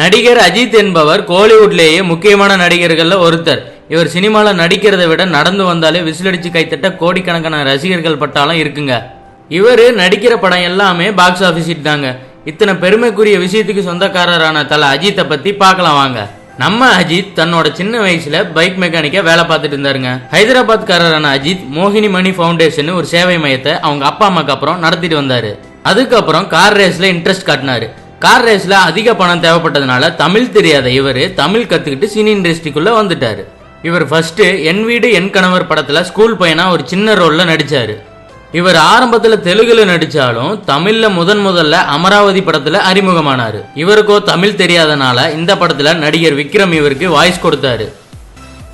நடிகர் அஜித் என்பவர் கோலிவுட்லேயே முக்கியமான நடிகர்கள்ல ஒருத்தர். இவர் சினிமாவில் நடிக்கிறதை விட நடந்து வந்தாலே விசிலடிச்சு கைத்தட்ட கோடிக்கணக்கான ரசிகர்கள் பட்டாலும் இருக்குங்க. இவர் நடிக்கிற படம் எல்லாமே பாக்ஸ் ஆஃபீஸ் ஹிட் தாங்க இத்தனை பெருமைக்குரிய விஷயத்துக்கு சொந்தக்காரரான தலை அஜித்தை பத்தி பார்க்கலாம் வாங்க. நம்ம அஜித் தன்னோட சின்ன வயசுல பைக் மெக்கானிக்கா வேலை பார்த்துட்டு இருந்தாருங்க. ஹைதராபாத்காரரான அஜித் மோகினி மணி ஃபவுண்டேஷன் ஒரு சேவை மையத்தை அவங்க அப்பா அம்மாக்கு அப்புறம் நடத்திட்டு வந்தாரு. அதுக்கப்புறம் கார் ரேஸ்ல இன்ட்ரெஸ்ட் காட்டினாரு. கார் ரேஸ்ல அதிக பணம் தேவைப்பட்டதுனால தமிழ் தெரியாத இவர் தமிழ் கத்துக்கிட்டு சினி இண்டஸ்ட்ரிக்குள்ள வந்துட்டாரு. இவர் ஃபர்ஸ்ட் என் வீடு என் கணவர் படத்துல ஸ்கூல் பையனா ஒரு சின்ன ரோல்ல நடிச்சாரு. இவர் ஆரம்பத்துல தெலுங்குல நடிச்சாலும் தமிழ்ல முதன் முதல்ல அமராவதி படத்துல அறிமுகமானாரு. இவருக்கோ தமிழ் தெரியாதனால இந்த படத்துல நடிகர் விக்ரம் இவருக்கு வாய்ஸ் கொடுத்தாரு.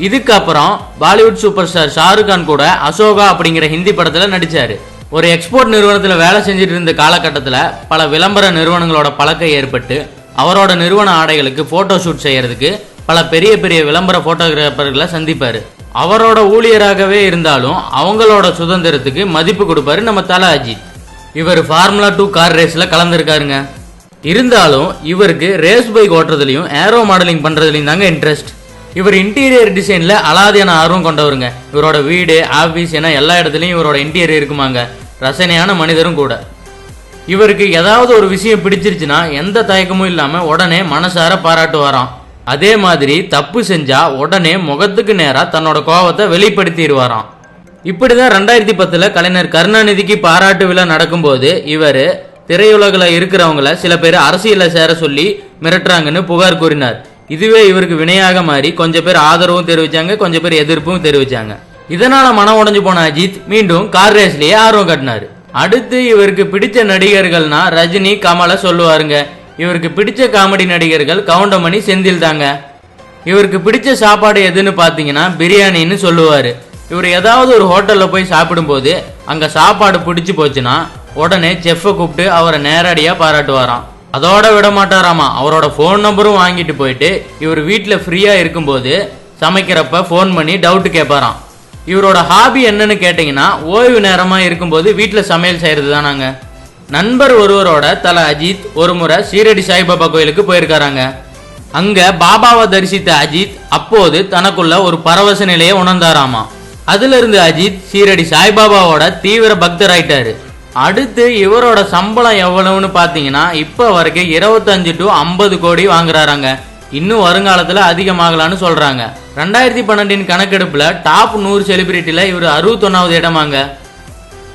இதுக்கப்புறம் Bollywood super star Shahrukh Khan கூட அசோகா அப்படிங்கிற ஹிந்தி படத்துல நடிச்சாரு. ஒரு எக்ஸ்போர்ட் நிறுவனத்தில் வேலை செஞ்சுட்டு இருந்த காலகட்டத்தில் பல விளம்பர நிறுவனங்களோட பழக்கம் ஏற்பட்டு அவரோட நிறுவன ஆடைகளுக்கு போட்டோ ஷூட் செய்யறதுக்கு பல பெரிய பெரிய விளம்பர போட்டோகிராஃபர்களை சந்திப்பாரு. அவரோட ஊழியராகவே இருந்தாலும் அவங்களோட சுதந்திரத்துக்கு மதிப்பு கொடுப்பாரு நம்ம தல அஜித். இவர் ஃபார்முலா டூ கார் ரேஸ்ல கலந்துருக்காருங்க. இருந்தாலும் இவருக்கு ரேஸ் பைக் ஓட்டுறதுலையும் ஏரோ மாடலிங் பண்றதுலையும் தாங்க இன்ட்ரெஸ்ட் இவர் இன்டீரியர் டிசைன்ல அலாதியான ஆர்வம் கொண்டவருங்க. இவரோட வீடு ஆபீஸ் என எல்லா இடத்துலயும் இவரோட இன்டீரியர் இருக்குமாங்க. ரசனையான மனிதரும் கூட. இவருக்கு ஏதாவது ஒரு விஷயம் பிடிச்சிருச்சுன்னா எந்த தயக்கமும் இல்லாம உடனே மனசார பாராட்டுவாராம். அதே மாதிரி தப்பு செஞ்சா உடனே முகத்துக்கு நேரா தன்னோட கோவத்தை வெளிப்படுத்திடுவாராம். இப்படிதான் ரெண்டாயிரத்தி பத்துல கலைஞர் கருணாநிதிக்கு பாராட்டு விழா நடக்கும்போது இவர் திரையுலகில் இருக்கிறவங்கள சில பேர் அரசியலில் சேர சொல்லி மிரட்டுறாங்கன்னு புகார் கூறினார். இதுவே இவருக்கு வினையாக மாறி கொஞ்சம் பேர் ஆதரவும் தெரிவிச்சாங்க கொஞ்சம் பேர் எதிர்ப்பும் தெரிவிச்சாங்க. இதனால மனம் உடைஞ்சு போன அஜித் மீண்டும் கார் ரேஸ்லயே ஆர்வம் காட்டினாரு. அடுத்து இவருக்கு பிடிச்ச நடிகர்கள்னா ரஜினி கமலை சொல்லுவாருங்க. இவருக்கு பிடிச்ச காமெடி நடிகர்கள் கவுண்டமணி செந்தில் தாங்க. இவருக்கு பிடிச்ச சாப்பாடு எதுன்னு பார்த்தீங்கன்னா பிரியாணின்னு சொல்லுவாரு. இவர் ஏதாவது ஒரு ஹோட்டலில் போய் சாப்பிடும்போது அங்கே சாப்பாடு பிடிச்சி போச்சுன்னா உடனே செஃப்பை கூப்பிட்டு அவரை நேரடியாக பாராட்டுவாராம். அதோட விட மாட்டாராமா. அவரோட ஃபோன் நம்பரும் வாங்கிட்டு போயிட்டு இவர் வீட்டில் ஃப்ரீயாக இருக்கும்போது சமைக்கிறப்ப ஃபோன் பண்ணி டவுட் கேட்பாராம் இவரோட ஹாபி என்னன்னு கேட்டிங்கன்னா ஓய்வு நேரமாக இருக்கும்போது வீட்டில் சமையல் செய்கிறது தானாங்க. நண்பர் ஒருவரோட தலை அஜித் ஒரு முறை சீரடி சாய்பாபா கோயிலுக்கு போயிருக்காராங்க. அங்கே பாபாவை தரிசித்த அஜித் அப்போது தனக்குள்ள ஒரு பரவச நிலையை உணர்ந்தாராமா. அதுலேருந்து அஜித் சீரடி சாய்பாபாவோட தீவிர பக்தர் ஆயிட்டாரு அடுத்து இவரோட சம்பளம் எவ்வளவுன்னு பாத்தீங்கன்னா இப்ப வரைக்கும் இருபத்தஞ்சு டு ஐம்பது கோடி வாங்குறாராங்க. இன்னும் வருங்காலத்துல அதிகமாகலான்னு சொல்றாங்க. ரெண்டாயிரத்தி பன்னெண்டின் கணக்கெடுப்புல டாப் நூறு செலிபிரிட்டியில் இவர் அறுபத்தொன்னாவது இடமாங்க.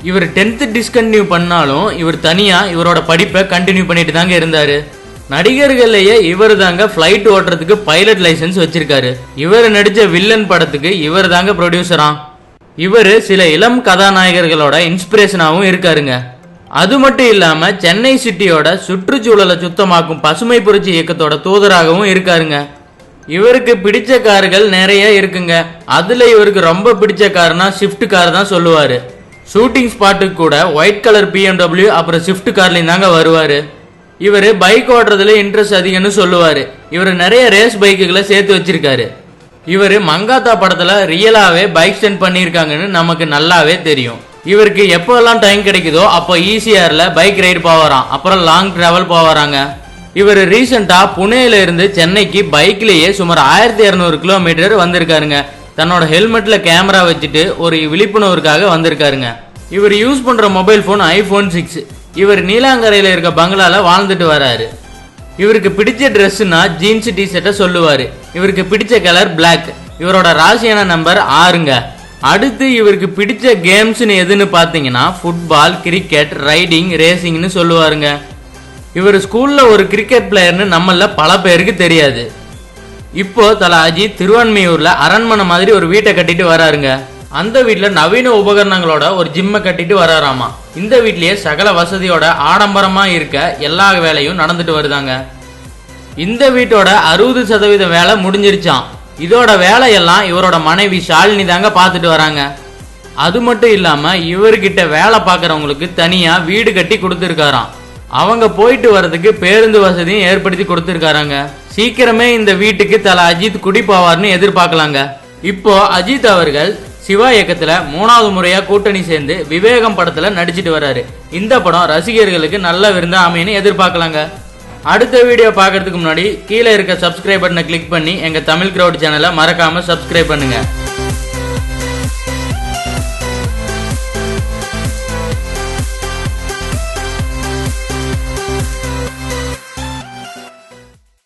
இவர் டென்த்து டிஸ்கண்டினியூ பண்ணாலும் இவர் தனியா இவரோட படிப்பை கண்டினியூ பண்ணிட்டு தாங்க இருந்தாரு. நடிகர்கள்லயே இவர் தாங்க ஃப்ளைட் ஓட்டுறதுக்கு பைலட் லைசென்ஸ் வச்சிருக்காரு. இவர் நடிச்ச வில்லன் படத்துக்கு இவர் தாங்க ப்ரொடியூசராம் இவர் சில இளம் கதாநாயகர்களோட இன்ஸ்பிரேஷனாகவும் இருக்காருங்க. அது மட்டும் இல்லாமல் சென்னை சிட்டியோட சுற்றுச்சூழலை சுத்தமாக்கும் பசுமை புரட்சி இயக்கத்தோட தூதராகவும் இருக்காருங்க. இவருக்கு பிடிச்ச கார்கள் நிறைய இருக்குங்க. அதுல இவருக்கு ரொம்ப பிடிச்ச கார்னா ஷிஃப்ட் கார் தான் சொல்லுவாரு. ஷூட்டிங் ஸ்பாட்டுக்கு கூட ஒயிட் கலர் பிஎம்டபிள்யூ அப்புறம் ஷிஃப்ட் கார்லையும் தாங்க வருவாரு. இவர் பைக் ஓட்டுறதுல இன்ட்ரெஸ்ட் அதிகம்னு சொல்லுவாரு. இவர் நிறைய ரேஸ் பைக்குகளை சேர்த்து வச்சிருக்காரு. இவர் மங்காத்தா படத்துல ரியலாவே பைக் ஸ்டெண்ட் பண்ணியிருக்காங்கன்னு நமக்கு நல்லாவே தெரியும். இவருக்கு எப்போல்லாம் டைம் கிடைக்குதோ அப்போ ஈசிஆர்ல பைக் ரைடு போவாராம். அப்புறம் லாங் டிராவல் போவாராங்க. இவர் ரீசெண்டா புனேல இருந்து சென்னைக்கு பைக்லயே சுமார் ஆயிரத்தி இரநூறு கிலோமீட்டர் வந்திருக்காருங்க. தன்னோட ஹெல்மெட்ல கேமரா வச்சுட்டு ஒரு விழிப்புணர்வுக்காக வந்திருக்காருங்க. இவர் யூஸ் பண்ற மொபைல் ஃபோன் ஐபோன் சிக்ஸ் இவர் நீலாங்கரையில இருக்க பங்களால வாழ்ந்துட்டு வராரு. இவருக்கு பிடிச்ச ட்ரெஸ்ஸுனா ஜீன்ஸ் டிஷர்ட்டை சொல்லுவார். இவருக்கு பிடிச்ச கலர் பிளாக் இவரோட ராசியான நம்பர் ஆறுங்க. அடுத்து இவருக்கு பிடிச்ச கேம்ஸ்னு எதுன்னு பார்த்தீங்கன்னா ஃபுட்பால் கிரிக்கெட் ரைடிங் ரேசிங்னு சொல்லுவாருங்க. இவர் ஸ்கூலில் ஒரு கிரிக்கெட் பிளேயர்னு நம்மள பல பேருக்கு தெரியாது. இப்போ தலாஜி அஜித் அரண்மனை மாதிரி ஒரு வீட்டை கட்டிட்டு வராருங்க. அந்த வீட்டில் நவீன உபகரணங்களோட ஒரு ஜிம்மை கட்டிட்டு வராராமா. இந்த வீட்லயே சகல வசதியோட ஆடம்பரமா இருக்க எல்லா வேலையும் நடந்துட்டு வருதாங்க. இந்த வீட்டோட அறுபது சதவீத வேலை முடிஞ்சிருச்சாம். இதோட வேலையெல்லாம் இவரோட மனைவி ஷாலினி தாங்க பார்த்துட்டு வராங்க. அது மட்டும் இல்லாம இவர்கிட்ட வேலை பார்க்கறவங்களுக்கு தனியா வீடு கட்டி கொடுத்துருக்காராம். அவங்க போயிட்டு வர்றதுக்கு பேருந்து வசதியும் ஏற்படுத்தி கொடுத்துருக்காராங்க. சீக்கிரமே இந்த வீட்டுக்கு தலை அஜித் குடி போவார்னு எதிர்பார்க்கலாங்க. இப்போ அஜித் அவர்கள் சிவா இயக்கத்துல மூணாவது முறையா கூட்டணி சேர்ந்து விவேகம் படத்துல நடிச்சிட்டு வர்றாரு இந்த படம் ரசிகர்களுக்கு நல்ல விருந்தா அமையன்னு எதிர்பார்க்கலாங்க. அடுத்த வீடியோ பார்க்கறதுக்கு முன்னாடி கீழே இருக்க சப்ஸ்கிரைப் பட்டனை கிளிக் பண்ணி எங்க தமிழ் கிரௌட் சேனலை மறக்காம சப்ஸ்கிரைப் பண்ணுங்க.